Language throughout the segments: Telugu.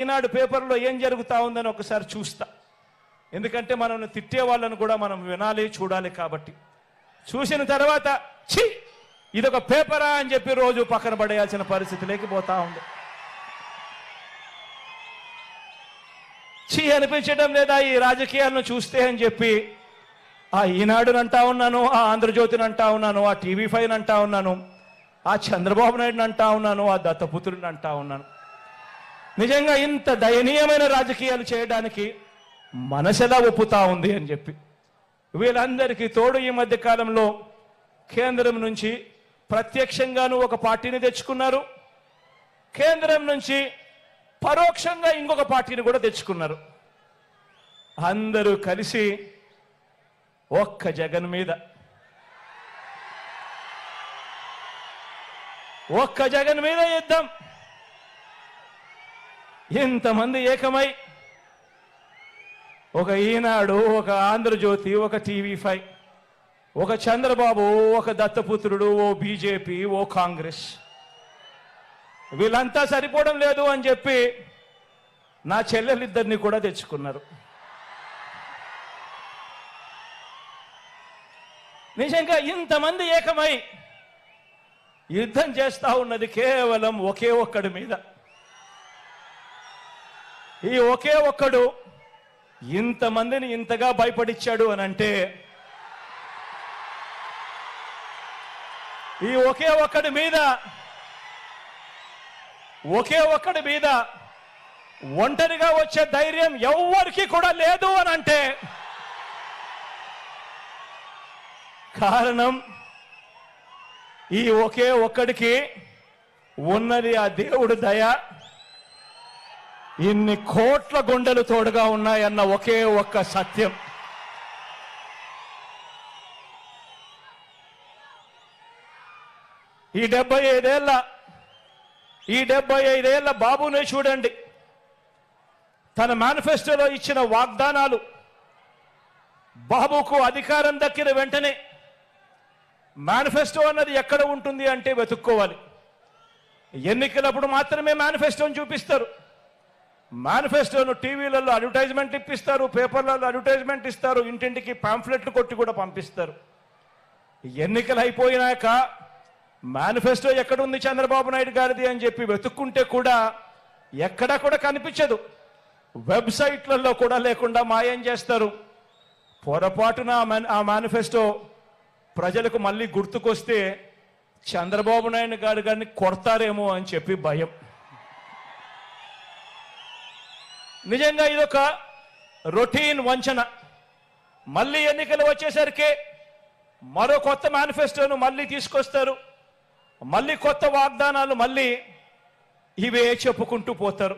ఈనాడు పేపర్లో ఏం జరుగుతా ఉందని ఒకసారి చూస్తా. ఎందుకంటే మనల్ని తిట్టే వాళ్ళను కూడా మనం వినాలి చూడాలి కాబట్టి. చూసిన తర్వాత ఛీ! ఇదొక పేపరా అని చెప్పి రోజు పక్కన పడేయాల్సిన పరిస్థితి లేకపోతా ఉంది. ఛీ! అనిపించడం లేదా ఈ రాజకీయాలను చూస్తే అని చెప్పి ఆ ఈనాడుని అంటా ఉన్నాను ఆ ఆంధ్రజ్యోతిని అంటా ఉన్నాను ఆ టీవీ ఫైవ్ అంటా ఉన్నాను ఆ చంద్రబాబు నాయుడుని అంటా ఉన్నాను ఆ దత్తపుత్రుని అంటా ఉన్నాను. నిజంగా ఇంత దయనీయమైన రాజకీయాలు చేయడానికి మనసెలా ఒప్పుతా ఉంది అని చెప్పి. వీళ్ళందరికీ తోడు ఈ మధ్య కాలంలో కేంద్రం నుంచి ప్రత్యక్షంగాను ఒక పార్టీని తెచ్చుకున్నారు. కేంద్రం నుంచి పరోక్షంగా ఇంకొక పార్టీని కూడా తెచ్చుకున్నారు. అందరూ కలిసి ఒక్క జగన్ మీద. ఒక్క జగన్ మీద యుద్ధం. ఇంతమంది ఏకమై? ఒక ఈనాడు ఒక ఆంధ్రజ్యోతి ఒక టీవీ ఫైవ్ ఒక చంద్రబాబు ఒక దత్తపుత్రుడు ఓ బీజేపీ ఓ కాంగ్రెస్. వీళ్ళంతా సరిపోవడం లేదు అని చెప్పి నా చెల్లెలిద్దరిని కూడా తెచ్చుకున్నారు. నిజంగా ఇంతమంది ఏకమై యుద్ధం చేస్తా ఉన్నది కేవలం ఒకే ఒక్కడి మీద. ఈ ఒకే ఒక్కడు ఇంతమందిని ఇంతగా భయపడిచ్చాడు అని అంటే ఈ ఒకే ఒక్కడి మీద ఒకే ఒక్కడి మీద ఒంటరిగా వచ్చే ధైర్యం ఎవ్వరికి కూడా లేదు అని అంటే కారణం ఈ ఒకే ఒక్కడికి ఉన్నది ఆ దేవుడు దయ. ఇన్ని కోట్ల గుండెలు తోడుగా ఉన్నాయన్న ఒకే ఒక్క సత్యం. ఈ డెబ్బై ఐదేళ్ళ ఈ డెబ్బై ఐదేళ్ళ బాబునే చూడండి. తన మేనిఫెస్టోలో ఇచ్చిన వాగ్దానాలు బాబుకు అధికారం దక్కిన వెంటనే మేనిఫెస్టో అన్నది ఎక్కడ ఉంటుంది అంటే వెతుక్కోవాలి. ఎన్నికలప్పుడు మాత్రమే మేనిఫెస్టోని చూపిస్తారు. మేనిఫెస్టోను టీవీలలో అడ్వర్టైజ్మెంట్ ఇప్పిస్తారు పేపర్లలో అడ్వర్టైజ్మెంట్ ఇస్తారు ఇంటింటికి పాంఫ్లెట్లు కొట్టి కూడా పంపిస్తారు. ఎన్నికలు అయిపోయినాక మేనిఫెస్టో ఎక్కడుంది చంద్రబాబు నాయుడు గారిది అని చెప్పి వెతుక్కుంటే కూడా ఎక్కడా కూడా కనిపించదు. వెబ్సైట్లలో కూడా లేకుండా మాయం చేస్తారు. పొరపాటున ఆ ఆ మేనిఫెస్టో ప్రజలకు మళ్ళీ గుర్తుకొస్తే చంద్రబాబు నాయుడు గారు గారిని కొడతారేమో అని చెప్పి భయం. నిజంగా ఇదొక రొటీన్ వంచన. మళ్ళీ ఎన్నికలు వచ్చేసరికి మరో కొత్త మేనిఫెస్టోను మళ్ళీ తీసుకొస్తారు. మళ్ళీ కొత్త వాగ్దానాలు మళ్ళీ ఇవే చెప్పుకుంటూ పోతారు.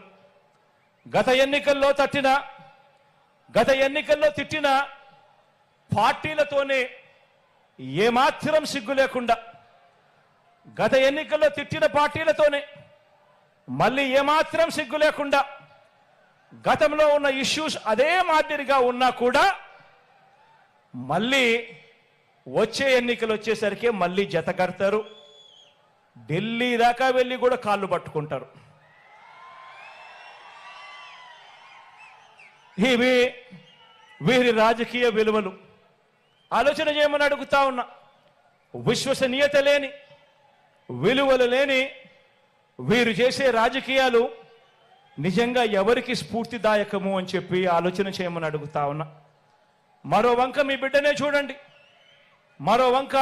గత ఎన్నికల్లో తట్టిన గత ఎన్నికల్లో తిట్టిన పార్టీలతోనే ఏమాత్రం సిగ్గు లేకుండా గత ఎన్నికల్లో తిట్టిన పార్టీలతోనే మళ్ళీ ఏమాత్రం సిగ్గు లేకుండా గతంలో ఉన్న ఇష్యూస్ అదే మాదిరిగా ఉన్నా కూడా మళ్ళీ వచ్చే ఎన్నికలు వచ్చేసరికి మళ్ళీ జత కడతారు. ఢిల్లీ దాకా వెళ్ళి కూడా కాళ్ళు పట్టుకుంటారు. ఇవి వీరి రాజకీయ విలువలు. ఆలోచన చేయమని అడుగుతా ఉన్నా. విశ్వసనీయత లేని విలువలు లేని వీరు చేసే రాజకీయాలు నిజంగా ఎవరికి స్ఫూర్తిదాయకము అని చెప్పి ఆలోచన చేయమని అడుగుతా ఉన్నా. మరో వంక మీ బిడ్డనే చూడండి. మరో వంక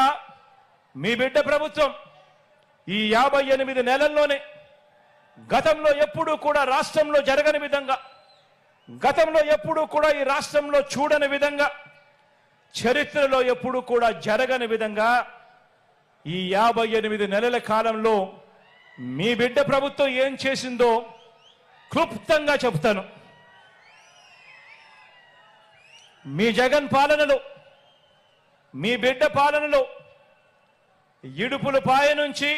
మీ బిడ్డ ప్రభుత్వం. ఈ యాభై ఎనిమిది నెలల్లోనే గతంలో ఎప్పుడూ కూడా రాష్ట్రంలో జరగని విధంగా గతంలో ఎప్పుడూ కూడా ఈ రాష్ట్రంలో చూడని విధంగా చరిత్రలో ఎప్పుడూ కూడా జరగని విధంగా ఈ యాభై ఎనిమిది నెలల కాలంలో మీ బిడ్డ ప్రభుత్వం ఏం చేసిందో క్లుప్తంగా చెబుతాను. మీ జగన్ పాలనలో మీ బిడ్డ పాలనలో ఇడుపుల పాయ నుంచి